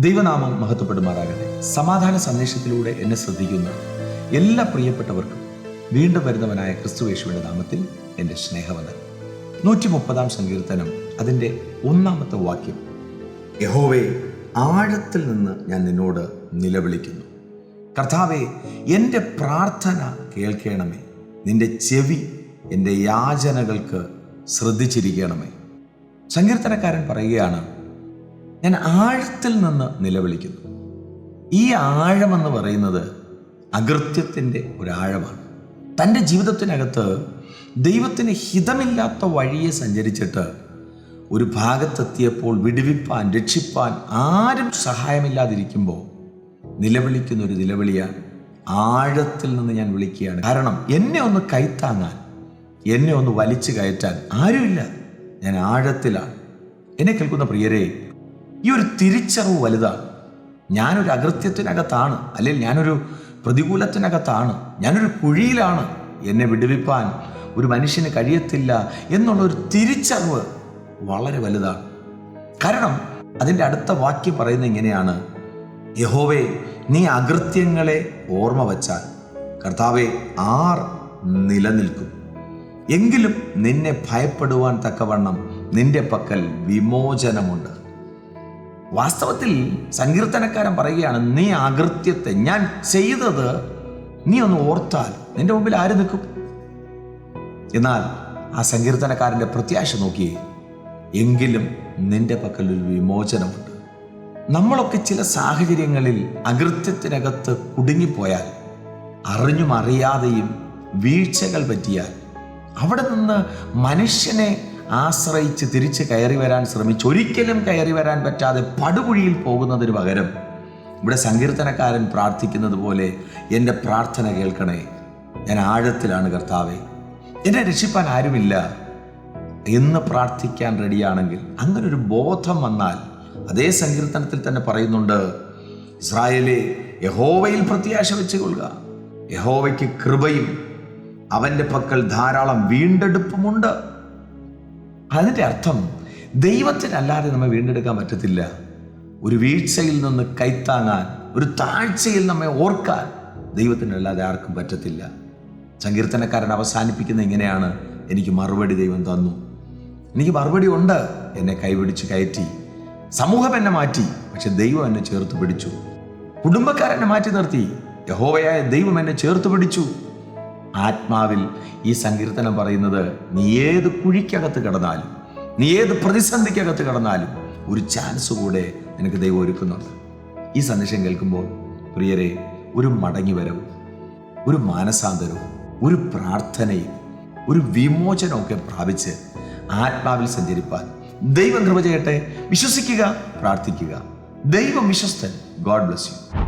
ദൈവനാമം മഹത്വപ്പെടുമാറാകട്ടെ. സമാധാന സന്ദേശത്തിലൂടെ എന്നെ ശ്രദ്ധിക്കുന്ന എല്ലാ പ്രിയപ്പെട്ടവർക്കും വീണ്ടും വരുന്നവനായ ക്രിസ്തുവേശുവിന്റെ നാമത്തിൽ എന്റെ സ്നേഹവന്ദനം. നൂറ്റി മുപ്പതാം സങ്കീർത്തനം അതിന്റെ ഒന്നാമത്തെ വാക്യം. യഹോവേ ആഴത്തിൽ നിന്ന് ഞാൻ നിന്നോട് നിലവിളിക്കുന്നു. കർത്താവെ എന്റെ പ്രാർത്ഥന കേൾക്കണമേ. നിന്റെ ചെവി എന്റെ യാചനകൾക്ക് ശ്രദ്ധിച്ചിരിക്കണമേ. സങ്കീർത്തനക്കാരൻ പറയുകയാണ് ഞാൻ ആഴത്തിൽ നിന്ന് നിലവിളിക്കുന്നു. ഈ ആഴമെന്ന് പറയുന്നത് അകൃത്യത്തിന്റെ ഒരാഴമാണ്. തന്റെ ജീവിതത്തിനകത്ത് ദൈവത്തിന് ഹിതമില്ലാത്ത വഴിയെ സഞ്ചരിച്ചിട്ട് ഒരു ഭാഗത്തെത്തിയപ്പോൾ വിടുവിപ്പാൻ രക്ഷിപ്പാൻ ആരും സഹായമില്ലാതിരിക്കുമ്പോൾ നിലവിളിക്കുന്ന ഒരു നിലവിളിയ ആഴത്തിൽ നിന്ന് ഞാൻ വിളിക്കുകയാണ്. കാരണം എന്നെ ഒന്ന് കൈത്താങ്ങാൻ എന്നെ ഒന്ന് വലിച്ചു കയറ്റാൻ ആരുമില്ല. ഞാൻ ആഴത്തിലാണ്. എന്നെ കേൾക്കുന്ന പ്രിയരെ ഈ ഒരു തിരിച്ചറിവ് വലുതാണ്. ഞാനൊരു അകൃത്യത്തിനകത്താണ് അല്ലെങ്കിൽ ഞാനൊരു പ്രതികൂലത്തിനകത്താണ് ഞാനൊരു കുഴിയിലാണ് എന്നെ വിടുവിപ്പാൻ ഒരു മനുഷ്യന് കഴിയത്തില്ല എന്നുള്ള ഒരു തിരിച്ചറിവ് വളരെ വലുതാണ്. കാരണം അതിന്റെ അടുത്ത വാക്യം പറയുന്നത് ഇങ്ങനെയാണ്. യഹോവേ നീ അകൃത്യങ്ങളെ ഓർമ്മ വച്ചാൽ കർത്താവെ ആർ നിലനിൽക്കും. എങ്കിലും നിന്നെ ഭയപ്പെടുവാൻ തക്കവണ്ണം നിന്റെ പക്കൽ വിമോചനമുണ്ട്. വാസ്തവത്തിൽ സങ്കീർത്തനക്കാരൻ പറയുകയാണ് നീ അകൃത്യത്തെ ഞാൻ ചെയ്തത് നീ ഒന്ന് ഓർത്താൽ നിന്റെ മുമ്പിൽ ആര് നിൽക്കും? എന്നാൽ ആ സങ്കീർത്തനക്കാരന്റെ പ്രത്യാശ നോക്കിയേ എങ്കിലും നിന്റെ പക്കൽ ഒരു വിമോചനമുണ്ട്. നമ്മളൊക്കെ ചില സാഹചര്യങ്ങളിൽ അകൃത്യത്തിനകത്ത് കുടുങ്ങിപ്പോയാൽ അറിഞ്ഞും അറിയാതെയും വീഴ്ചകൾ പറ്റിയാൽ അവിടെ നിന്ന് മനുഷ്യനെ ആശ്രയിച്ച് തിരിച്ച് കയറി വരാൻ ശ്രമിച്ചു ഒരിക്കലും കയറി വരാൻ പറ്റാതെ പടുകുഴിയിൽ പോകുന്നതിന് പകരം ഇവിടെ സങ്കീർത്തനക്കാരൻ പ്രാർത്ഥിക്കുന്നത് പോലെ എന്റെ പ്രാർത്ഥന കേൾക്കണേ. ഞാൻ ആഴത്തിലാണ് കർത്താവെ. എന്നെ രക്ഷിപ്പാൻ ആരുമില്ല. എന്ന് പ്രാർത്ഥിക്കാൻ റെഡിയാണെങ്കിൽ അങ്ങനൊരു ബോധം വന്നാൽ അതേ സങ്കീർത്തനത്തിൽ തന്നെ പറയുന്നുണ്ട് ഇസ്രായേലെ യഹോവയിൽ പ്രത്യാശ വെച്ചുകൊള്ളുക. യഹോവയ്ക്ക് കൃപയും അവന്റെ പക്കൽ ധാരാളം വീണ്ടെടുപ്പുമുണ്ട്. അതിന്റെ അർത്ഥം ദൈവത്തിനല്ലാതെ നമ്മെ വീണ്ടെടുക്കാൻ പറ്റത്തില്ല. ഒരു വീഴ്ചയിൽ നിന്ന് കൈത്താങ്ങാൻ ഒരു താഴ്ചയിൽ നമ്മെ ഓർക്കാൻ ദൈവത്തിനല്ലാതെ ആർക്കും പറ്റത്തില്ല. സങ്കീർത്തനക്കാരൻ അവസാനിപ്പിക്കുന്ന ഇങ്ങനെയാണ് എനിക്ക് മറുപടി ദൈവം തന്നു. എനിക്ക് മറുപടി ഉണ്ട്. എന്നെ കൈപിടിച്ച് കയറ്റി. സമൂഹം എന്നെ മാറ്റി പക്ഷെ ദൈവം എന്നെ ചേർത്ത് പിടിച്ചു. കുടുംബക്കാരെന്നെ മാറ്റി നിർത്തി. യഹോവയായ ദൈവം എന്നെ ചേർത്ത് പിടിച്ചു. ആത്മാവിൽ ഈ സങ്കീർത്തനം പറയുന്നത് നീ ഏത് കുഴിക്കകത്ത് കിടന്നാലും നീ ഏത് പ്രതിസന്ധിക്കകത്ത് കിടന്നാലും ഒരു ചാൻസ് കൂടെ നിനക്ക് ദൈവം ഒരുക്കുന്നുണ്ട്. ഈ സന്ദേശം കേൾക്കുമ്പോൾ പ്രിയരെ ഒരു മടങ്ങി വരവും ഒരു മാനസാന്തരവും ഒരു പ്രാർത്ഥനയും ഒരു വിമോചനമൊക്കെ പ്രാപിച്ച് ആത്മാവിൽ സഞ്ചരിപ്പാൻ ദൈവം കൃപ ചെയ്യട്ടെ. വിശ്വസിക്കുക പ്രാർത്ഥിക്കുക. ദൈവം വിശ്വസ്തൻ. God bless you